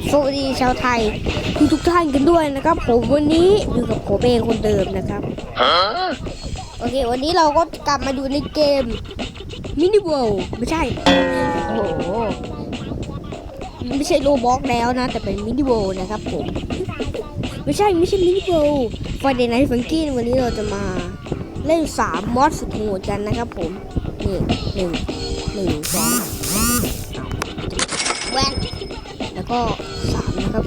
บสวัสดีชาวไทยทุกทุกๆท่านกันด้วยนะครับ ผมวันนี้อยู่กับผมเองคนเดิมนะครับ Huh? โอเค วันนี้เราก็กลับมาดูในเกมมินิเวิลไม่ใช่ โอ้โหไม่ใช่โลบ็อกแล้วนะ แต่เป็นมินิเวิลนะครับผม ไม่ใช่ไม่ใช่มินิเวิลฟอร์เดนไนท์ฟังกี้วันนี้เราจะมาเล่นสามมอดสุดโหดกันนะครับผมนี่หนึ่งหนึ่งสองแว่นแล้ว ก็สามนะครับ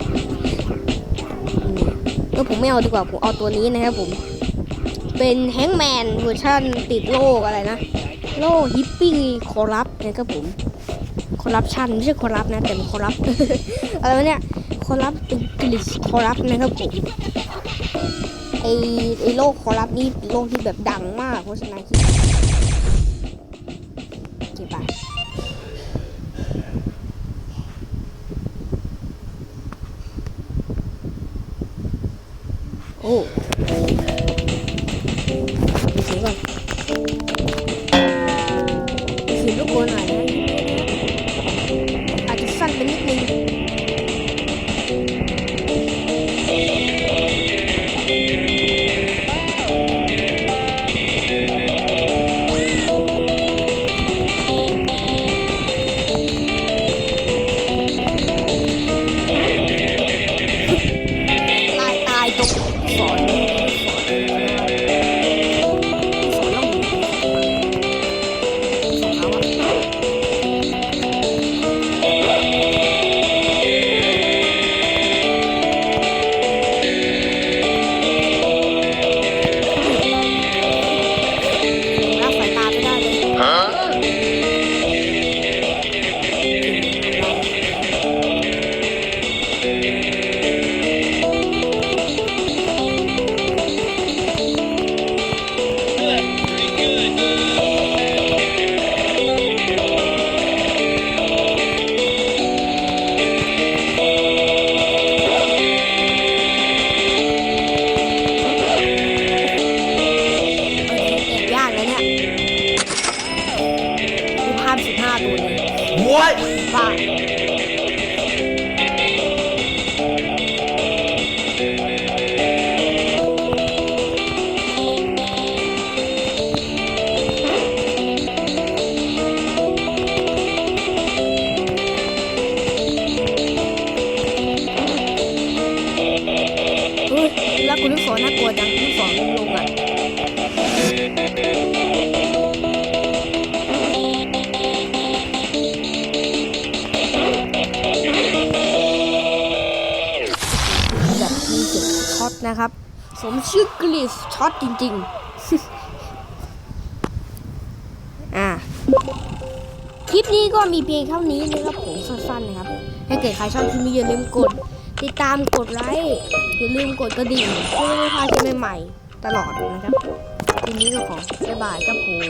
ก็ผมไม่เอาดีกว่าผมเอาตัวนี้นะครับผมเป็นแฮงแมนเวอร์ชันติดโลกอะไรนะ โลกฮิปปี้คอรัปนะครับผมคอรัปชันไม่ใช่คอรัปนะแต่เป็นคอรัปอะไรวะเนี่ยคอรัปอังกฤษคอรัปนะครับผมไอไอโลกคอรัปนี่เป็นโลกที่แบบดังมากโฆษณาคิดกี่ โอ้ดูเสียงก่อนดูเสีลูกโกนหน่อย What? บ้าเฮ้ยแล้วคุณลูกศรน่ากลัวจังลูกศรลงอะ นะครับ สมชื่อกลิสช็อตจริง ๆ อะคลิปนี้ก็มีเพียงเท่านี้นะครับผมสั้นๆนะครับ ถ้าเกิดใครชอบคลิปนี้อย่าลืมกด ติดตามกดไลค์อย่าลืมกดกระดิ่งเพื่อไม่พลาดคลิปใหม่ๆตลอดนะครับคลิปนี้ก็ขอบ๊ายบายครับผม